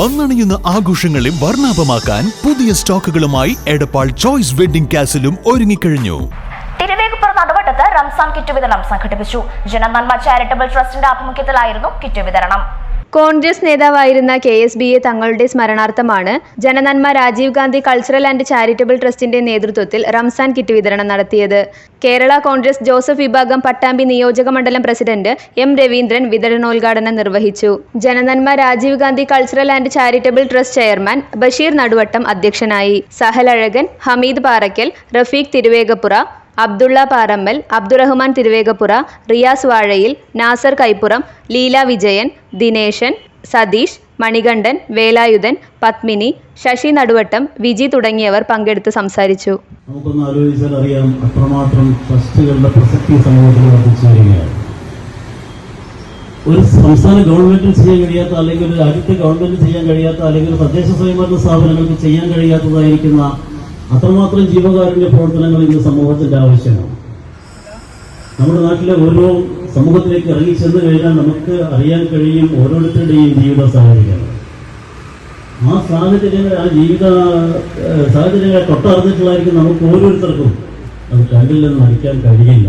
വന്നണിയുന്ന ആഘോഷങ്ങളെ വർണാഭമാക്കാൻ പുതിയ സ്റ്റോക്കുകളുമായി എടപ്പാൾ ചോയ്സ് വെഡിംഗ് കാസിലും ഒരുങ്ങിക്കഴിഞ്ഞു. തിരുവേഗപ്പുറം നടുവട്ടത്ത് റംസാൻ കിറ്റ് വിതരണം സംഘടിപ്പിച്ചു. ജനനന്മ ചാരിറ്റബിൾ ട്രസ്റ്റിന്റെ ആഭിമുഖ്യത്തിലായിരുന്നു കിറ്റ് വിതരണം. കോൺഗ്രസ് നേതാവായിരുന്ന കെ എസ് ബിയെ തങ്ങളുടെ സ്മരണാർത്ഥമാണ് ജനനന്മ Rajiv Gandhi cultural and charitable ട്രസ്റ്റിന്റെ നേതൃത്വത്തിൽ റംസാൻ കിറ്റ് വിതരണം നടത്തിയത്. കേരള കോൺഗ്രസ് ജോസഫ് വിഭാഗം പട്ടാമ്പി നിയോജക മണ്ഡലം പ്രസിഡന്റ് എം രവീന്ദ്രൻ വിതരണോദ്ഘാടനം നിർവഹിച്ചു. ജനനന്മ Rajiv Gandhi cultural and charitable trust chairman Basheer Naduvattam അധ്യക്ഷനായി. സഹലഴകൻ ഹമീദ് പാറയ്ക്കൽ റഫീഖ് തിരുവേഗപ്പുറ അബ്ദുള്ള പാറമ്മൽ അബ്ദുറഹ്മാൻ തിരുവേഗപ്പുറ റിയാസ് വാഴയിൽ നാസർ കൈപ്പുറം ലീല വിജയൻ ദിനേശൻ സതീഷ് മണികണ്ഠൻ വേലായുധൻ പത്മിനി ശശി നടുവട്ടം വിജി തുടങ്ങിയവർ പങ്കെടുത്ത് സംസാരിച്ചു. നമുക്കൊന്ന് ആലോചിച്ചാൽ അറിയാം അത്രമാത്രം ട്രസ്റ്റുകളുടെ പ്രസക്തി സമൂഹത്തിൽ വർദ്ധിച്ചു വരികയാണ്. ഒരു സംസ്ഥാന ഗവൺമെന്റിന് ചെയ്യാൻ കഴിയാത്ത അല്ലെങ്കിൽ ഒരു രാജ്യത്തെ ഗവൺമെന്റ് ചെയ്യാൻ കഴിയാത്ത അല്ലെങ്കിൽ തദ്ദേശ സ്വയംഭരണ സ്ഥാപനങ്ങൾക്ക് ചെയ്യാൻ കഴിയാത്തതായിരിക്കുന്ന അത്രമാത്രം ജീവകാരുണ്യ പ്രവർത്തനങ്ങൾ ഇന്ന് സമൂഹത്തിന്റെ ആവശ്യമാണ്. നമ്മുടെ നാട്ടിലെ ഓരോ സമൂഹത്തിലേക്ക് ഇറങ്ങി ചെന്ന് കഴിഞ്ഞാൽ നമുക്ക് അറിയാൻ കഴിയും ഓരോരുത്തരുടെയും ജീവിത സാഹചര്യങ്ങൾ. ആ സാഹചര്യങ്ങൾ ആ ജീവിത സാഹചര്യങ്ങളെ തൊട്ടറിഞ്ഞിട്ടുള്ളതായിരിക്കും നമുക്ക് ഓരോരുത്തർക്കും അത് കണ്ടില്ലെന്ന് നടിക്കാൻ കഴിയില്ല.